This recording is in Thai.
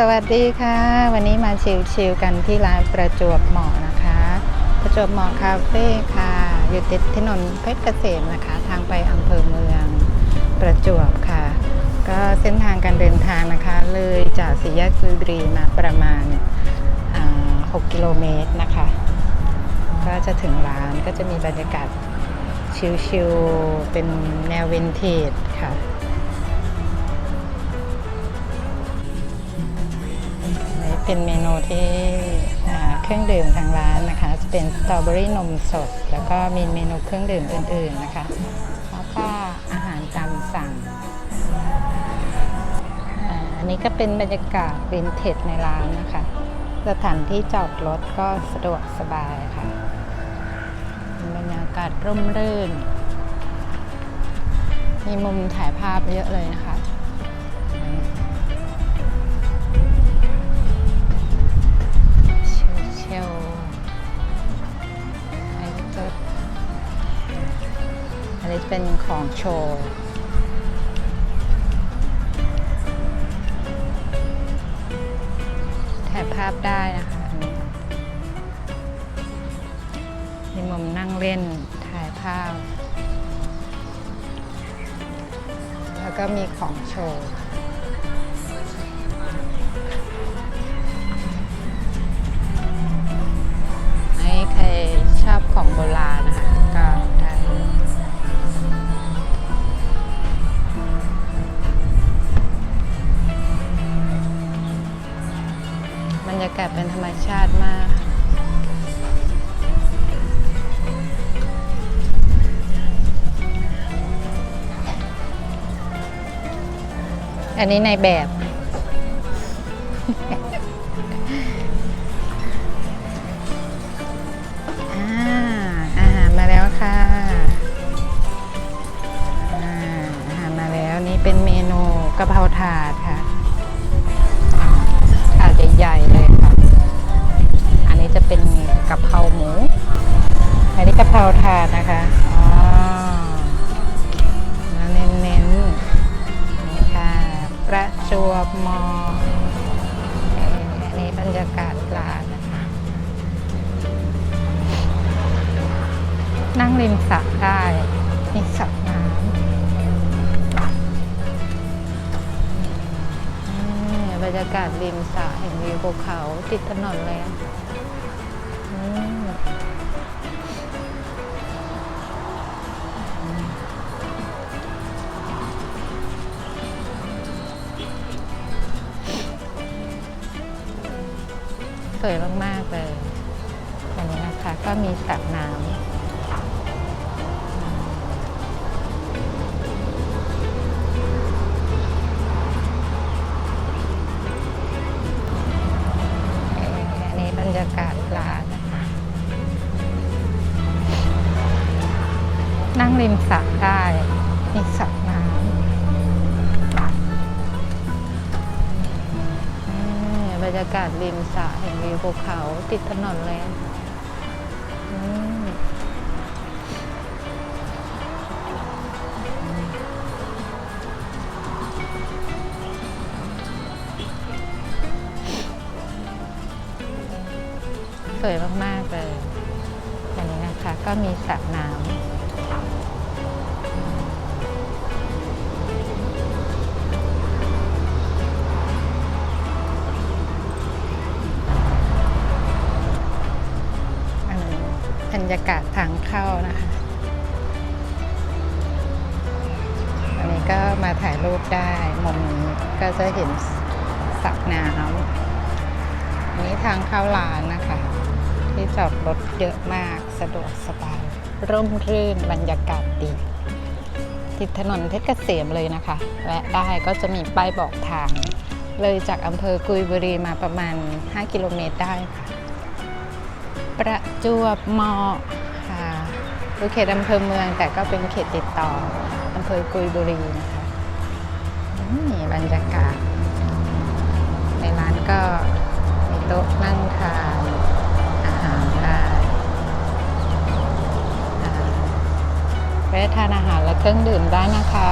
สวัสดีค่ะ วันนี้มาชิลๆกันที่ร้านประจวบหมาะนะคะ ประจวบหมาะคาเฟ่ค่ะ อยู่ติดถนนเพชรเกษมนะคะ ทางไปอำเภอเมืองประจวบค่ะ ก็เส้นทางการเดินทางนะคะ เลยจากสี่แยกกุยบุรีมาประมาณ 6 กิโลเมตรนะคะ ก็จะถึงร้านก็จะมีบรรยากาศชิลๆเป็นแนววินเทจค่ะ เป็นเมนูที่เครื่องดื่มทางร้านนะคะจะเป็นสตรอเบอรี่นมสด แล้วก็มีเมนูเครื่องดื่มอื่นๆนะคะ แล้วก็อาหารตามสั่งอันนี้ก็เป็นบรรยากาศวินเทจในร้านนะคะ สถานที่จอดรถก็สะดวกสบายค่ะบรรยากาศร่มรื่น มีมุมถ่ายภาพเยอะเลยนะคะ นี้เป็นของโชว์ถ่ายภาพได้นะคะอันนี้มีมุมนั่งเล่นถ่ายภาพ แล้วก็มีของโชว์ให้ใครชอบของโบราณนะคะ บรรยากาศเป็นธรรมชาติมากอันนี้ในแบบอ่าอาหารมาแล้วค่ะอ่าอาหารมาแล้วนี่เป็นเมนูกะเพราถาดค่ะ กะเพราถาดนะคะอ๋อเน้นๆนี่ค่ะประจวบมออันนี้บรรยากาศร้านนะคะ นั่งริมสระได้มีสระน้ำบรรยากาศริมสระเห็นวิวภูเขาติดถนนเลยอะอืม วยมาก ๆ เลยอันนี้นะคะก็มีสระน้ำากาศริมสระเห็นวิวภูเขาติดถนนเลยสวยมาก ๆ เลย อันนี้นะคะก็มีสระน้ำ รรยากาศทางเข้านะคะอันนี้ก็มาถ่ายรูปได้มุมนี้ก็จะเห็นสระน้ำอันนี้ทางเข้าร้านนะคะ ที่จอดรถเยอะมากสะดวกสบาย ร่มรื่นบรรยากาศดี ติดถนนเพชรเกษมเลยนะคะแวะได้ก็จะมีป้ายบอกทาง เลยจากอำเภอกุยบุรีมาประมาณ 5 กิโลเมตรได้ค่ะ ประจวบเหมาะค่ะคือเขตอำเภอเมืองแต่ก็เป็นเขตติดต่ออำเภอกุยบุรีนะคะนี่บรรยากาศ ในร้านก็มีโต๊ะนั่งทานอาหารได้อ่าแวะทานอาหารและเครื่องดื่มได้นะคะ